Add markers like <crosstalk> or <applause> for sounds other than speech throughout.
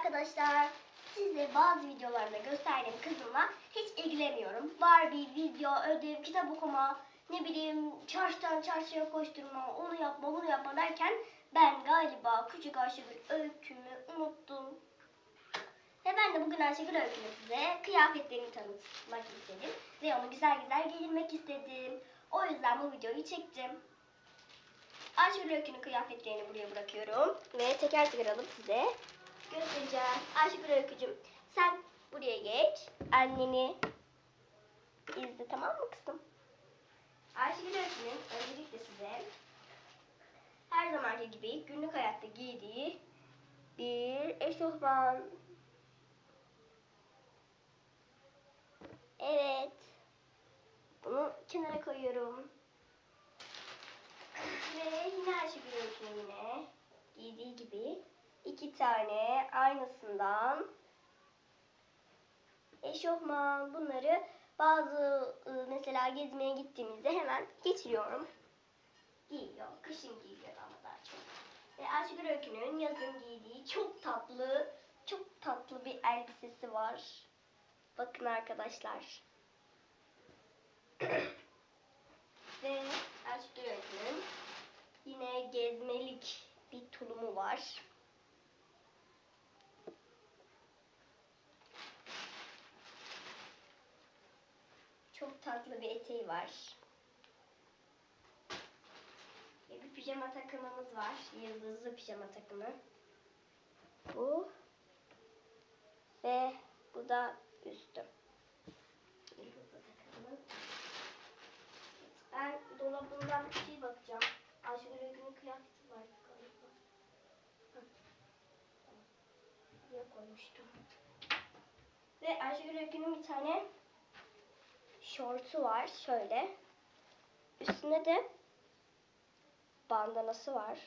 arkadaşlar. Size bazı videolarda gösterdiğim kızımla hiç ilgileniyorum. Barbie, video, ödev, kitap okuma, ne bileyim çarşıdan çarşıya koşturma, onu yapma, bunu yapma derken ben galiba küçük Ayşegül öykümü unuttum. Ve ben de bugün Ayşegül öykümü size kıyafetlerini tanıtmak istedim. Ve onu güzel güzel giyinmek istedim. O yüzden bu videoyu çektim. Ayşegül Öykü'nün kıyafetlerini buraya bırakıyorum. Ve teker teker alıp size göstereceğim. Ayşegül Öykücüğüm sen buraya geç. Anneni izle tamam mı kızım? Ayşegül Öykü'nün öncelikle size her zamanki gibi günlük hayatta giydiği bir eşofman. Evet. Bunu kenara koyuyorum. Ve yine Ayşegül Öykü'nün yine giydiği gibi iki tane aynısından eşofman bunları bazı ıı, mesela gezmeye gittiğimizde hemen geçiriyorum. Giyiyor. Kışın giyiyor ama daha çok. Ve Ayşegül Öykü'nün yazın giydiği çok tatlı, çok tatlı bir elbisesi var. Bakın arkadaşlar. <clears throat> Ve Ayşegül Öykü'nün yine gezmelik bir tulumu var. Çok tatlı bir eteği var. Bir pijama takımımız var. Yıldızlı pijama takımı. Bu. Ve bu da üstü. Yıldızlı takımı. Ben dolabından bir şey bakacağım. Ayşegül Öykü'nün kıyafeti var galiba. Buraya koymuştum. Ve Ayşegül Öykü'nün bir tane şortu var şöyle. Üstünde de bandanası var.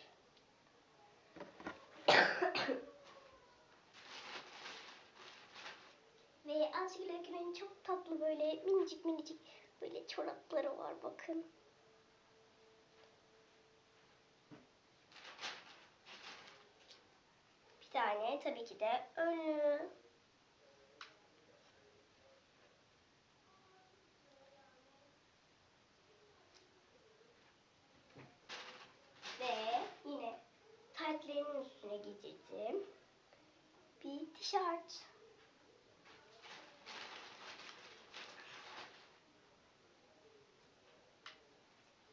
<coughs> Ve Ayşegül Öykü'nün çok tatlı böyle minicik minicik böyle çorapları var bakın. Bir tane tabii ki de önlü. Ve yine üstüne giydirdim. Bir tişört.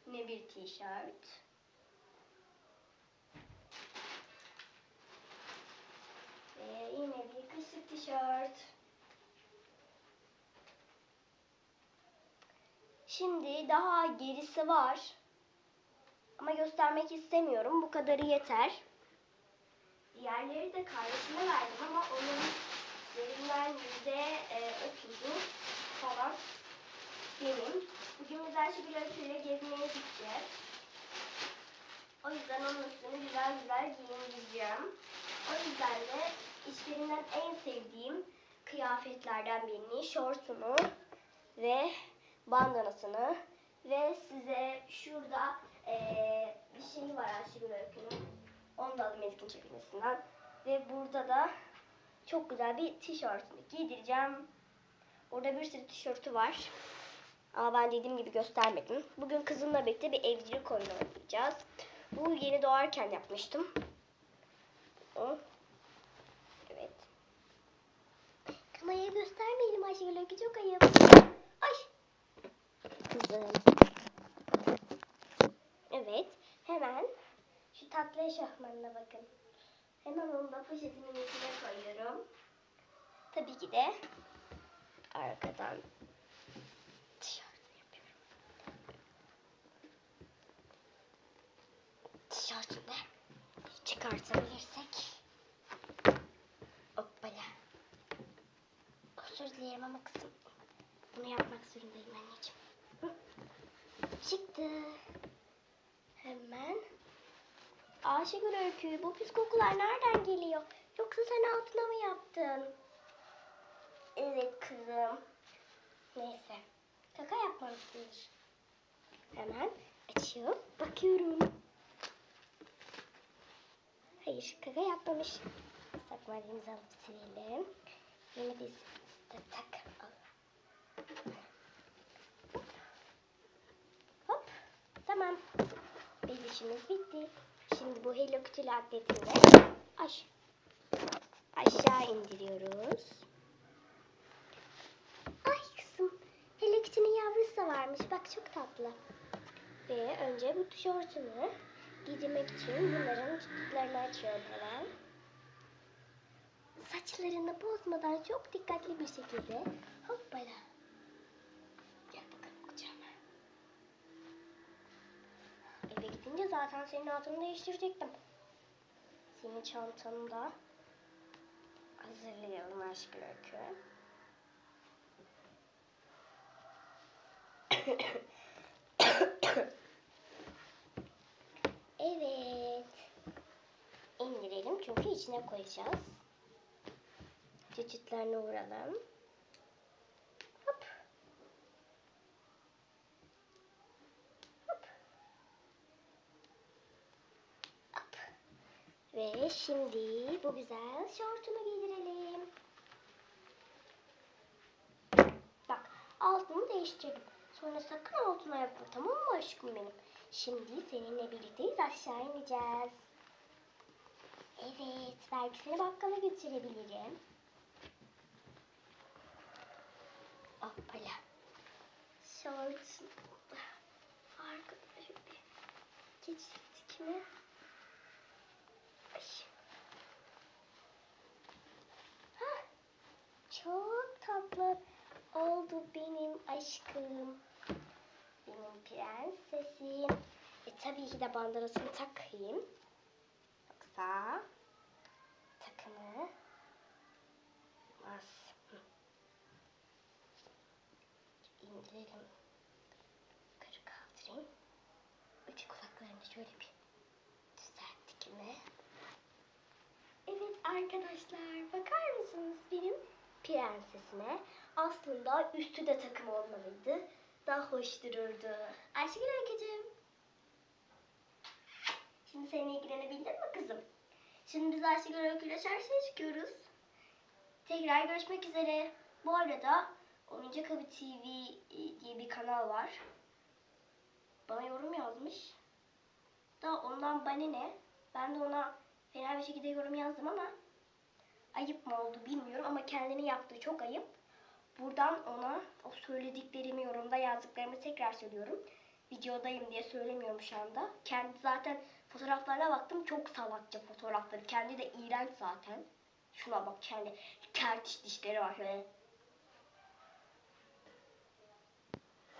Yine bir tişört. Ve yine bir kışlık tişört. Şimdi daha gerisi var. Ama göstermek istemiyorum. Bu kadarı yeter. Diğerleri de kardeşime verdim ama onun üzerinden yüzde otuzu falan benim. Bugün biz Ayşegül Öykü'yle gezmeye gideceğiz. O yüzden onun üstünü güzel güzel giyindireceğim. O yüzden de içlerinden en sevdiğim kıyafetlerden birini, şortunu ve bandanasını ve size şurada eee, bir şey var Ayşegül Öykü'nün. Onu da alayım Ezgin çekilmesinden. Ve burada da çok güzel bir tişörtünü giydireceğim. Orada bir sürü tişörtü var. Ama ben dediğim gibi göstermedim. Bugün kızımla birlikte bir evcilik oyunu oynayacağız. Bu yeni doğarken yapmıştım. O. Evet. Kameraya göstermeyelim Ayşegül Öykü çok ayıp. Ay. Kızım. Evet. Hemen tatlı eşofmanına bakın. Hemen onu da poşetimin içine koyuyorum. Tabii ki de arkadan tişörtünü yapıyorum. Tişörtünü de çıkartabilirsek. Hoppala. Özür dilerim ama kızım. Bunu yapmak zorundayım anneciğim. Çıktı. Hemen. Ayşegül Öykü bu pis kokular nereden geliyor? Yoksa sen altına mı yaptın? Evet kızım. Neyse. Kaka yapmalısındır. Hemen açıp bakıyorum. Hayır kaka yapmamış. Takmalarımızı alıp silelim. Yeni bir de tak al. Hop. Tamam. Biz işimiz bitti. Şimdi bu Hello Kitty atletini aş aşağı indiriyoruz. Ay kızım. Hello Kitty'nin yavrusu da varmış. Bak çok tatlı. Ve önce bu tişörtümü giydirmek için bunların tuttuklarını açıyorum hemen. Saçlarını bozmadan çok dikkatli bir şekilde hoppala. Zaten senin altını değiştirecektim. Senin çantanı da hazırlayalım aşkın öykü. evet. İndirelim çünkü içine koyacağız. Cıcıtlarına vuralım. Hop. Hop. Hop. Ve şimdi bu güzel şortunu giydirelim. Bak altını değiştirdim. Sonra sakın altına yapma tamam mı aşkım benim? Şimdi seninle birlikteyiz aşağı ineceğiz. Evet belki seni bakkala götürebilirim. Hoppala. Short. Arkada şöyle geçtik mi? Ay. Hah, Çok tatlı oldu benim aşkım. Benim prensesim. E tabii ki de bandanasını takayım. Yoksa takımı az. Hı. indirelim. Yukarı kaldırayım. Öte kulaklarını şöyle bir düzelttik mi? Evet arkadaşlar bakar mısınız benim prensesime? Aslında üstü de takım olmalıydı. Daha hoş dururdu. Ayşegül Öykücüğüm. Şimdi seninle ilgilenebildin mi kızım? Şimdi biz Ayşegül Öykü'yle çarşıya çıkıyoruz. Tekrar görüşmek üzere. Bu arada Oyuncak Avı TV diye bir kanal var. Bana yorum yazmış. Da ondan bana ne? Ben de ona fena bir şekilde yorum yazdım ama ayıp mı oldu bilmiyorum ama kendini yaptığı çok ayıp. Buradan ona o söylediklerimi yorumda yazdıklarımı tekrar söylüyorum. Videodayım diye söylemiyorum şu anda. Kendi zaten fotoğraflarına baktım çok salakça fotoğrafları. Kendi de iğrenç zaten. Şuna bak kendi kertiş dişleri var şöyle